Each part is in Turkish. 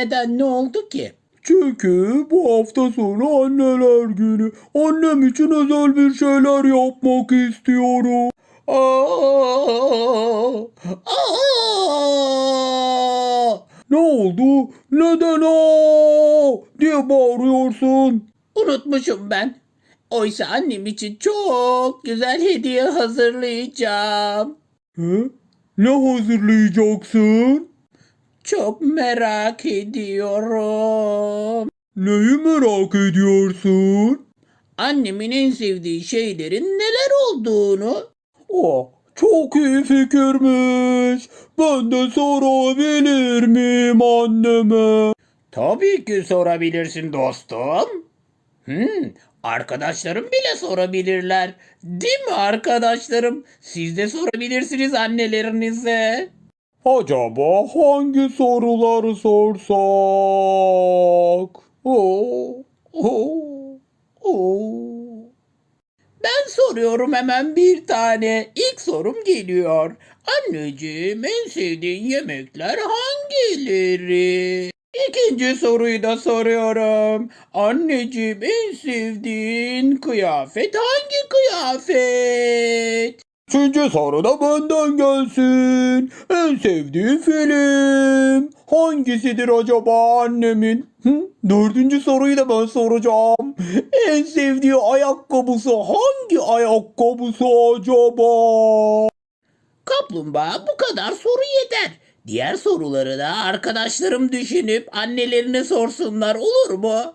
Neden ne oldu ki? Çünkü bu hafta sonu anneler günü. Annem için özel bir şeyler yapmak istiyorum. Aa, aa! Ne oldu? Neden aa diye bağırıyorsun? Unutmuşum ben. Oysa annem için çok güzel hediye hazırlayacağım. He? Ne hazırlayacaksın? Çok merak ediyorum. Neyi merak ediyorsun? Annemin en sevdiği şeylerin neler olduğunu. Aa, çok iyi fikirmiş. Ben de sorabilir miyim anneme? Tabii ki sorabilirsin dostum. Hmm, arkadaşlarım bile sorabilirler. Değil mi arkadaşlarım? Siz de sorabilirsiniz annelerinize. Acaba hangi soruları sorsak? Ben soruyorum hemen bir tane. İlk sorum geliyor. Anneciğim en sevdiğin yemekler hangileri? İkinci soruyu da soruyorum. Anneciğim en sevdiğin kıyafet hangi kıyafet? Üçüncü soru da benden gelsin. En sevdiği film hangisidir acaba annemin? Hı? Dördüncü soruyu da ben soracağım. En sevdiği ayakkabısı hangi ayakkabısı acaba? Kaplumbağa bu kadar soru yeter. Diğer soruları da arkadaşlarım düşünüp annelerine sorsunlar olur mu?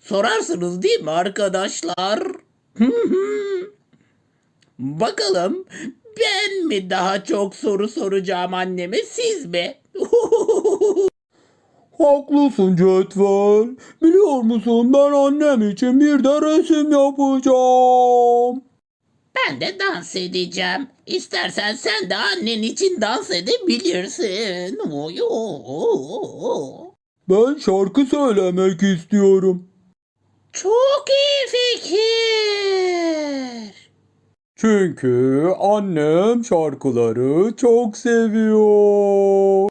Sorarsınız değil mi arkadaşlar? Hı hı. Bakalım ben mi daha çok soru soracağım anneme siz mi? Haklısın Cetvel. Biliyor musun ben annem için bir de resim yapacağım. Ben de dans edeceğim. İstersen sen de annen için dans edebilirsin. Oy. Ben şarkı söylemek istiyorum. Çok iyi fikir. Çünkü annem şarkıları çok seviyor.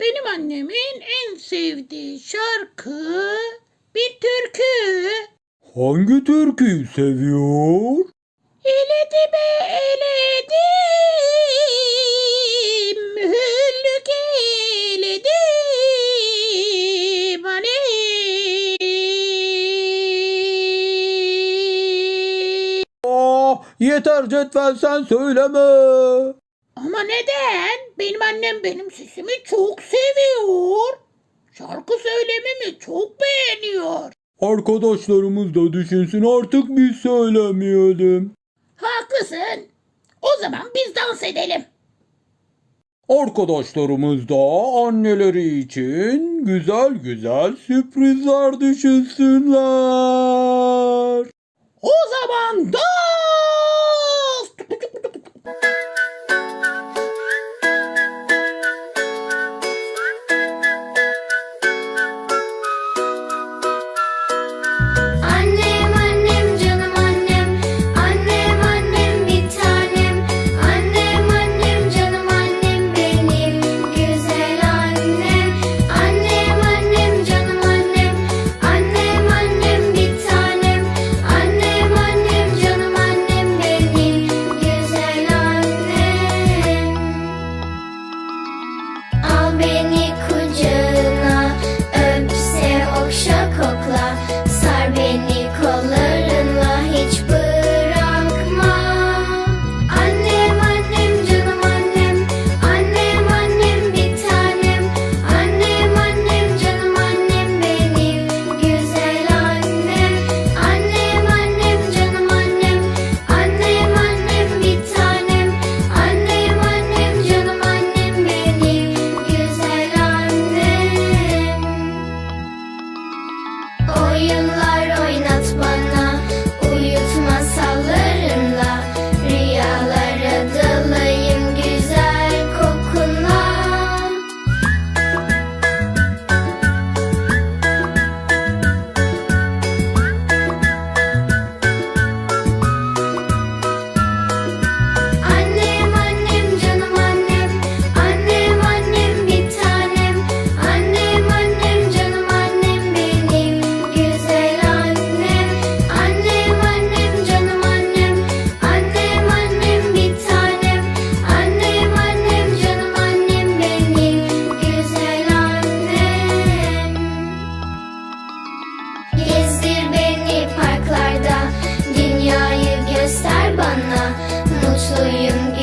Benim annemin en sevdiği şarkı bir türkü. Hangi türküyü seviyor? Eledime eledim, yeter Cetvel sen söyleme. Ama neden? Benim annem benim sesimi çok seviyor. Şarkı söylememi çok beğeniyor. Arkadaşlarımız da düşünsün artık biz söylemeyelim. Haklısın. O zaman biz dans edelim. Arkadaşlarımız da anneleri için güzel güzel sürprizler düşünsünler. O zaman dans! rana, nocą jem